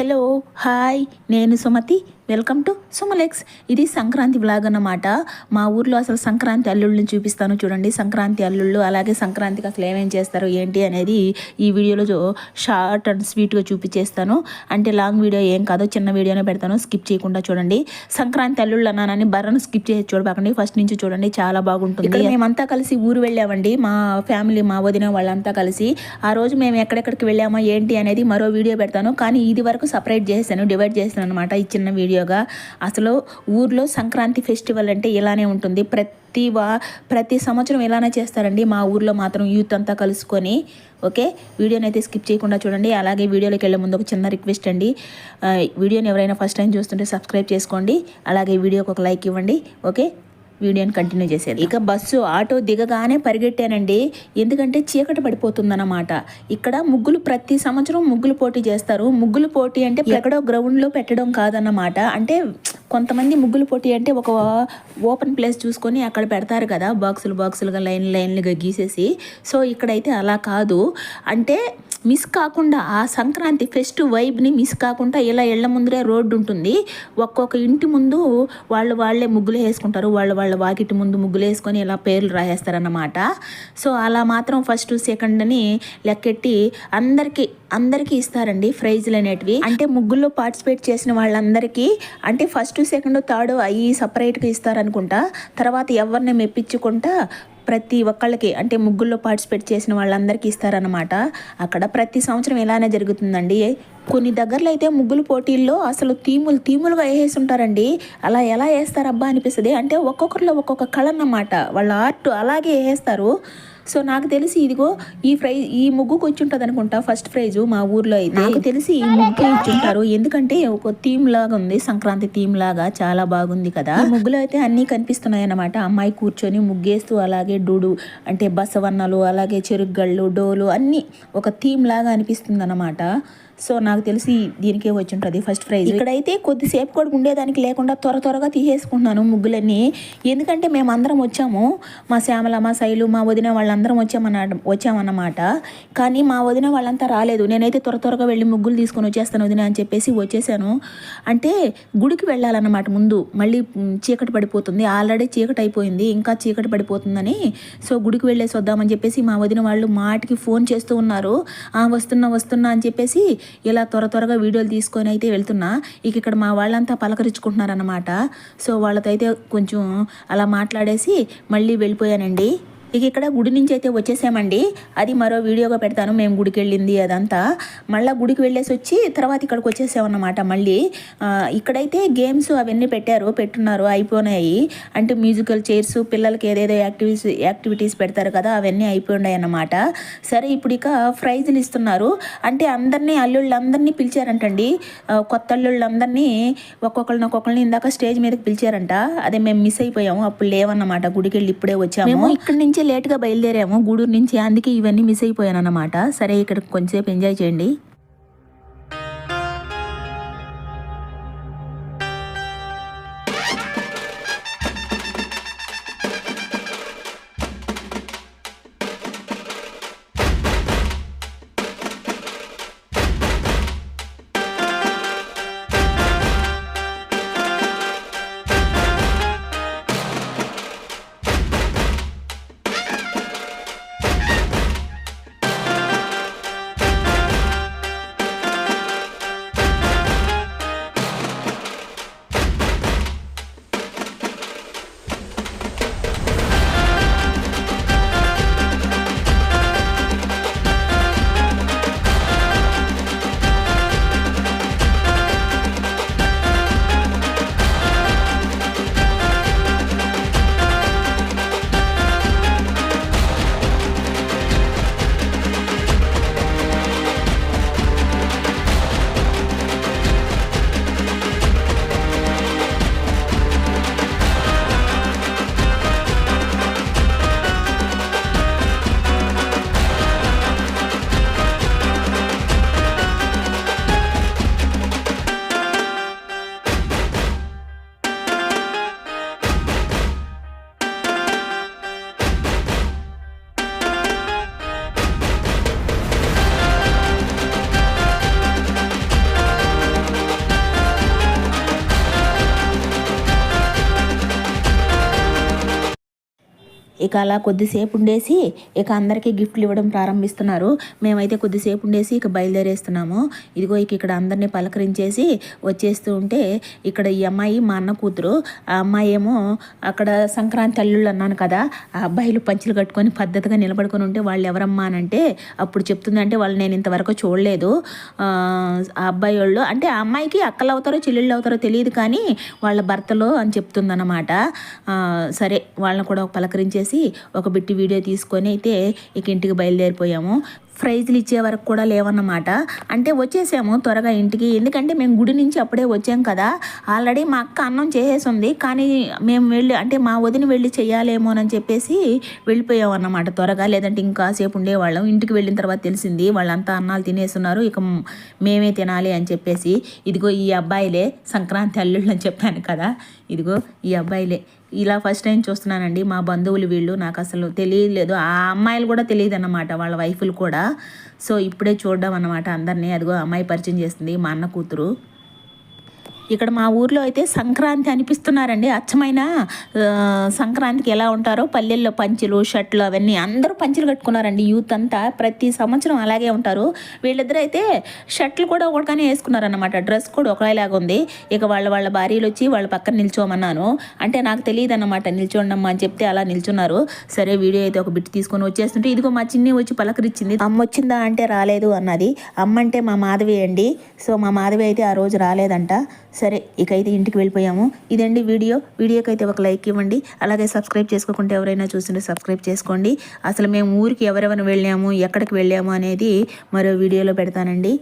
Hello hi నేను Sumathi. Welcome to సుమలెక్స్. ఇది Sankranti blog అన్నమాట. మా ఊర్లో అసలు సంక్రాంతి అల్లుళ్ళని చూపిస్తాను చూడండి. సంక్రాంతి అల్లుళ్ళు అలాగే సంక్రాంతికి అసలు ఏమేం చేస్తారు ఏంటి అనేది ఈ వీడియోలో షార్ట్ అండ్ స్వీట్గా చూపించేస్తాను అంటే లాంగ్ వీడియో ఏం కాదు చిన్న వీడియోనే పెడతాను. స్కిప్ చేయకుండా చూడండి. సంక్రాంతి అల్లుళ్ళు అన్నానని బర్రను స్కిప్ చేసి చూడబాకండి. ఫస్ట్ నుంచి చూడండి చాలా బాగుంటుంది. మేమంతా కలిసి ఊరు వెళ్ళామండి. మా ఫ్యామిలీ మా వదిన వాళ్ళంతా కలిసి. ఆ రోజు మేము ఎక్కడెక్కడికి వెళ్ళామో ఏంటి అనేది మరో వీడియో పెడతాను. కానీ ఇది వరకు సపరేట్ చేశాను డివైడ్ చేశాను అనమాట ఈ చిన్న వీడియోగా. అసలు ఊర్లో సంక్రాంతి ఫెస్టివల్ అంటే ఇలానే ఉంటుంది. ప్రతి వా ప్రతి సంవత్సరం ఇలానే చేస్తారండి. మా ఊర్లో మాత్రం యూత్ అంతా కలుసుకొని. ఓకే? వీడియోని అయితే స్కిప్ చేయకుండా చూడండి. అలాగే వీడియోలోకి వెళ్ళే ముందు ఒక చిన్న రిక్వెస్ట్ అండి. వీడియోని ఎవరైనా ఫస్ట్ టైం చూస్తుంటే సబ్స్క్రైబ్ చేసుకోండి. అలాగే వీడియోకి ఒక లైక్ ఇవ్వండి. ఓకే? వీడియోని కంటిన్యూ చేసేది ఇక బస్సు ఆటో దిగగానే పరిగెట్టానండి. ఎందుకంటే చీకటి పడిపోతుందన్నమాట. ఇక్కడ ముగ్గులు ప్రతి సంవత్సరం ముగ్గులు పోటీ చేస్తారు. ముగ్గులు పోటీ అంటే ఎక్కడో గ్రౌండ్లో పెట్టడం కాదన్నమాట. అంటే కొంతమంది ముగ్గులు పోటీ అంటే ఒక ఓపెన్ ప్లేస్ చూసుకొని అక్కడ పెడతారు కదా బాక్సులు బాక్సులుగా లైన్ లైన్లుగా గీసేసి. సో ఇక్కడైతే అలా కాదు. అంటే మిస్ కాకుండా ఆ సంక్రాంతి ఫెస్ట్ వైబ్ని మిస్ కాకుండా ఇలా ఇళ్ళ ముందరే రోడ్డు ఉంటుంది. ఒక్కొక్క ఇంటి ముందు వాళ్ళు వాళ్ళే ముగ్గులు వేసుకుంటారు. వాళ్ళు వాళ్ళ వాకిటి ముందు ముగ్గులు వేసుకొని ఇలా పేర్లు రాసేస్తారన్నమాట. సో అలా మాత్రం ఫస్ట్ సెకండ్ అని లెక్కెట్టి అందరికీ అందరికీ ఇస్తారండి ప్రైజ్లు అనేటివి. అంటే ముగ్గుల్లో పార్టిసిపేట్ చేసిన వాళ్ళందరికీ అంటే ఫస్ట్ సెకండ్ థర్డ్ అవి సపరేట్గా ఇస్తారనుకుంటా. తర్వాత ఎవరిని మెప్పించుకుంటా ప్రతి ఒక్కళ్ళకి అంటే ముగ్గుల్లో పార్టిసిపేట్ చేసిన వాళ్ళందరికీ ఇస్తారనమాట అక్కడ ప్రతి సంవత్సరం ఇలానే జరుగుతుందండి. కొన్ని దగ్గరలో అయితే ముగ్గులు పోటీల్లో అసలు తీములు తీములుగా వేసేసి ఉంటారండి. అలా ఎలా వేస్తారబ్బా అనిపిస్తుంది? అంటే ఒక్కొక్కరిలో ఒక్కొక్క కళ అన్నమాట. వాళ్ళ ఆర్ట్ అలాగే వేసేస్తారు సో నాకు తెలిసి ఇదిగో ఈ ప్రైజ్ ఈ ముగ్గుకు వచ్చి ఉంటుంది అనుకుంటా ఫస్ట్ ప్రైజ్ మా ఊర్లో అయితే. నాకు తెలిసి ఈ ముగ్గు ఇచ్చి ఉంటారు ఎందుకంటే ఒక థీమ్ లాగా ఉంది సంక్రాంతి థీమ్ లాగా చాలా బాగుంది కదా. ఈ ముగ్గులో అయితే అన్ని కనిపిస్తున్నాయి అన్నమాట. అమ్మాయి కూర్చొని ముగ్గేస్తూ అలాగే డూడు అంటే బసవన్నలు అలాగే చెరుగ్గళ్ళు డోలు అన్ని ఒక థీమ్ లాగా అనిపిస్తుంది అన్నమాట సో నాకు తెలిసి దీనికే వచ్చి ఉంటుంది ఫస్ట్ ప్రైజ్ ఇక్కడైతే కొద్దిసేపు కూడా ఉండేదానికి లేకుండా త్వర త్వరగా తీసేసుకుంటున్నాను ముగ్గులన్నీ. ఎందుకంటే మేము అందరం వచ్చాము. మా శ్యామల మా శైలు మా వదిన వాళ్ళందరం వచ్చామన్న వచ్చామన్నమాట. కానీ మా వదిన వాళ్ళంతా రాలేదు. నేనైతే త్వర త్వరగా వెళ్ళి ముగ్గులు తీసుకొని వచ్చేస్తాను వదిన అని చెప్పేసి వచ్చేసాను. అంటే గుడికి వెళ్ళాలన్నమాట ముందు. మళ్ళీ చీకటి పడిపోతుంది. ఆల్రెడీ చీకటి అయిపోయింది. ఇంకా చీకటి పడిపోతుందని సో గుడికి వెళ్ళేసి వద్దామని చెప్పేసి మా వదిన వాళ్ళు మాటికి ఫోన్ చేస్తూ ఉన్నారు. ఆ వస్తున్నా వస్తున్నా అని చెప్పేసి ఇలా త్వర త్వరగా వీడియోలు తీసుకొని అయితే వెళ్తున్నా. ఇక ఇక్కడ మా వాళ్ళంతా పలకరించుకుంటున్నారన్నమాట. సో వాళ్ళతో అయితే కొంచెం అలా మాట్లాడేసి మళ్ళీ వెళ్ళిపోయానండి. ఇక ఇక్కడ గుడి నుంచి అయితే వచ్చేసామండి. అది మరో వీడియోగా పెడతాను. మేము గుడికి వెళ్ళింది అదంతా. మళ్ళీ గుడికి వెళ్ళేసి వచ్చి తర్వాత ఇక్కడికి వచ్చేసామన్నమాట మళ్ళీ. ఇక్కడైతే గేమ్స్ అవన్నీ పెట్టారు పెట్టున్నారు అయిపోయినాయి. అంటే మ్యూజికల్ చైర్స్ పిల్లలకి ఏదేదో యాక్టివిటీస్ యాక్టివిటీస్ పెడతారు కదా అవన్నీ అయిపోయినాయి అన్నమాట సరే ఇప్పుడు ఇక ప్రైజులు ఇస్తున్నారు. అంటే అందరినీ అల్లుళ్ళందరినీ పిలిచారంటండి. కొత్త అల్లుళ్ళందరినీ ఒక్కొక్కరిని ఒక్కొక్కరిని ఇందాక స్టేజ్ మీదకి పిలిచారంట. అదే మేము మిస్ అయిపోయాము అప్పుడు లేవన్నమాట. గుడికి వెళ్ళి ఇప్పుడే వచ్చాము. ఇక్కడ ఇక్కడి నుంచి లేట్గా బయలుదేరాము. గూడూరు నుంచి అందుకే ఇవన్నీ మిస్ అయిపోయాను అన్నమాట సరే ఇక్కడ కొంచెంసేపు ఎంజాయ్ చేయండి. ఇక అలా కొద్దిసేపు ఉండేసి ఇక అందరికీ గిఫ్ట్లు ఇవ్వడం ప్రారంభిస్తున్నారు. మేమైతే కొద్దిసేపు ఉండేసి ఇక బయలుదేరేస్తున్నాము. ఇదిగో ఇక ఇక్కడ అందరినీ పలకరించేసి వచ్చేస్తూ ఉంటే ఇక్కడ ఈ అమ్మాయి మా అన్న కూతురు. ఆ అమ్మాయి ఏమో అక్కడ సంక్రాంతి అల్లుళ్ళు అన్నాను కదా ఆ అబ్బాయిలు పంచులు కట్టుకొని పద్ధతిగా నిలబడుకొని ఉంటే వాళ్ళు ఎవరమ్మా అని అంటే అప్పుడు చెప్తుందంటే వాళ్ళు నేను ఇంతవరకు చూడలేదు. ఆ అబ్బాయి వాళ్ళు అంటే ఆ అమ్మాయికి అక్కలు అవుతారో చెల్లెళ్ళు అవుతారో తెలియదు కానీ వాళ్ళ భర్తలు అని చెప్తుందన్నమాట. సరే వాళ్ళని కూడా పలకరించేసి ఒక బిట్టి వీడియో తీసుకొని అయితే ఇక ఇంటికి బయలుదేరిపోయాము. ప్రైజ్లు ఇచ్చే వరకు కూడా లేవన్నమాట. అంటే వచ్చేసాము త్వరగా ఇంటికి. ఎందుకంటే మేము గుడి నుంచి అప్పుడే వచ్చాం కదా. ఆల్రెడీ మా అక్క అన్నం చేసేసి ఉంది కానీ మేము వెళ్ళి అంటే మా వదిన వెళ్ళి చేయాలేమోనని చెప్పేసి వెళ్ళిపోయాం అన్నమాట త్వరగా. లేదంటే ఇంకాసేపు ఉండేవాళ్ళం. ఇంటికి వెళ్ళిన తర్వాత తెలిసింది వాళ్ళంతా అన్నాలు తినేస్తున్నారు. ఇక మేమే తినాలి అని చెప్పేసి ఇదిగో ఈ అబ్బాయిలే సంక్రాంతి అల్లుళ్ళు అని చెప్పాను కదా. ఇదిగో ఈ అబ్బాయిలే. ఇలా ఫస్ట్ టైం చూస్తున్నానండి. మా బంధువులు వీళ్ళు నాకు అసలు తెలియలేదు. ఆ అమ్మాయిలు కూడా తెలియదు అన్నమాట వాళ్ళ వైఫ్లు కూడా. సో ఇప్పుడే చూడడం అన్నమాట అందరినీ. అదిగో అమ్మాయి పరిచయం చేస్తుంది మా అన్న కూతురు. ఇక్కడ మా ఊర్లో అయితే సంక్రాంతి అనిపిస్తున్నారండి. అచ్చమైన సంక్రాంతికి ఎలా ఉంటారో పల్లెల్లో పంచులు షర్ట్లు అవన్నీ అందరూ పంచులు కట్టుకున్నారండి. యూత్ అంతా ప్రతి సంవత్సరం అలాగే ఉంటారు. వీళ్ళిద్దరూ అయితే షర్ట్లు కూడా ఒకటిగానే వేసుకున్నారన్నమాట. డ్రెస్ కూడా ఒకలాగా ఉంది. ఇక వాళ్ళ వాళ్ళ భార్యలు వచ్చి వాళ్ళ పక్కన నిల్చోమన్నాను. అంటే నాకు తెలియదు అన్నమాట నిల్చోండమ్మా అని చెప్తే అలా నిల్చున్నారు. సరే వీడియో అయితే ఒక బిట్ తీసుకొని వచ్చేస్తుంటే ఇదిగో మా చిన్ని వచ్చి పలకరించింది. అమ్మ వచ్చిందా అంటే రాలేదు అన్నది. అమ్మ అంటే మా మాధవి అండి. సో మా మాధవి అయితే ఆ రోజు రాలేదంట. సరే ఇక అయితే ఇంటికి వెళ్ళిపోయాము. ఇదండి వీడియో. వీడియోకి అయితే ఒక లైక్ ఇవ్వండి. అలాగే సబ్స్క్రైబ్ చేసుకోకుండా ఎవరైనా చూస్తుంటే సబ్స్క్రైబ్ చేసుకోండి. అసలు మేము ఊరికి ఎవరెవరు వెళ్ళాము ఎక్కడికి వెళ్ళాము అనేది మరో వీడియోలో పెడతానండి.